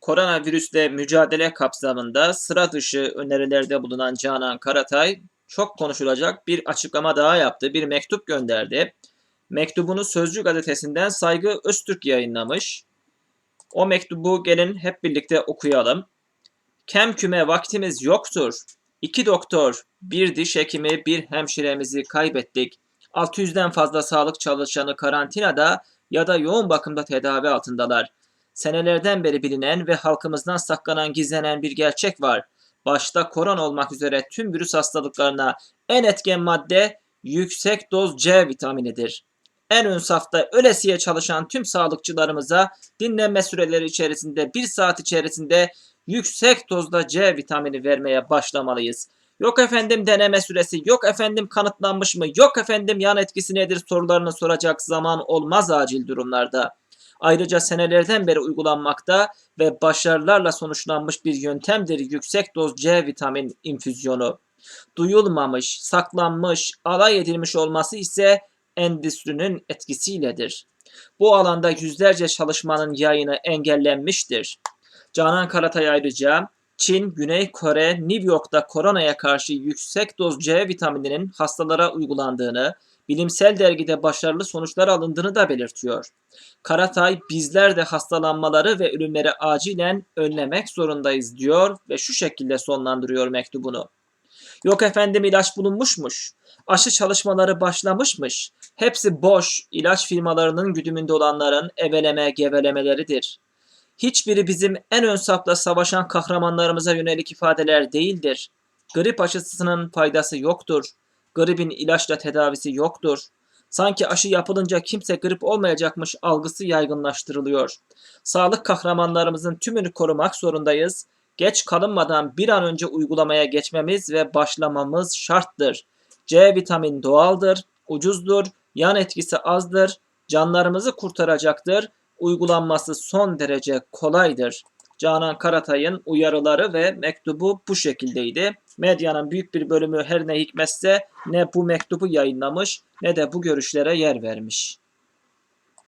koronavirüsle mücadele kapsamında sıra dışı önerilerde bulunan Canan Karatay çok konuşulacak bir açıklama daha yaptı. Bir mektup gönderdi. Mektubunu Sözcü gazetesinden Saygı Öztürk yayınlamış. O mektubu gelin hep birlikte okuyalım. Kem küme vaktimiz yoktur. İki doktor, bir diş hekimi, bir hemşiremizi kaybettik. 600'den fazla sağlık çalışanı karantinada ya da yoğun bakımda tedavi altındalar. Senelerden beri bilinen ve halkımızdan saklanan gizlenen bir gerçek var. Başta korona olmak üzere tüm virüs hastalıklarına en etken madde yüksek doz C vitaminidir. En ön safta ölesiye çalışan tüm sağlıkçılarımıza dinlenme süreleri içerisinde bir saat içerisinde yüksek dozda C vitamini vermeye başlamalıyız. Yok efendim deneme süresi, yok efendim kanıtlanmış mı, yok efendim yan etkisi nedir sorularını soracak zaman olmaz acil durumlarda. Ayrıca senelerden beri uygulanmakta ve başarılarla sonuçlanmış bir yöntemdir yüksek doz C vitamin infüzyonu. Duyulmamış, saklanmış, alay edilmiş olması ise endüstrinin etkisiyledir. Bu alanda yüzlerce çalışmanın yayını engellenmiştir. Canan Karatay ayrıca Çin, Güney Kore, New York'ta koronaya karşı yüksek doz C vitamininin hastalara uygulandığını, bilimsel dergide başarılı sonuçlar alındığını da belirtiyor. Karatay bizler de hastalanmaları ve ölümleri acilen önlemek zorundayız diyor ve şu şekilde sonlandırıyor mektubunu. Yok efendim ilaç bulunmuşmuş. Aşı çalışmaları başlamışmış. Hepsi boş, ilaç firmalarının güdümünde olanların eveleme gevelemeleridir. Hiçbiri bizim en ön safta savaşan kahramanlarımıza yönelik ifadeler değildir. Grip aşısının faydası yoktur. Gripin ilaçla tedavisi yoktur. Sanki aşı yapılınca kimse grip olmayacakmış algısı yaygınlaştırılıyor. Sağlık kahramanlarımızın tümünü korumak zorundayız. Geç kalınmadan bir an önce uygulamaya geçmemiz ve başlamamız şarttır. C vitamin doğaldır, ucuzdur, yan etkisi azdır, canlarımızı kurtaracaktır, uygulanması son derece kolaydır. Canan Karatay'ın uyarıları ve mektubu bu şekildeydi. Medyanın büyük bir bölümü her ne hikmetse ne bu mektubu yayınlamış ne de bu görüşlere yer vermiş.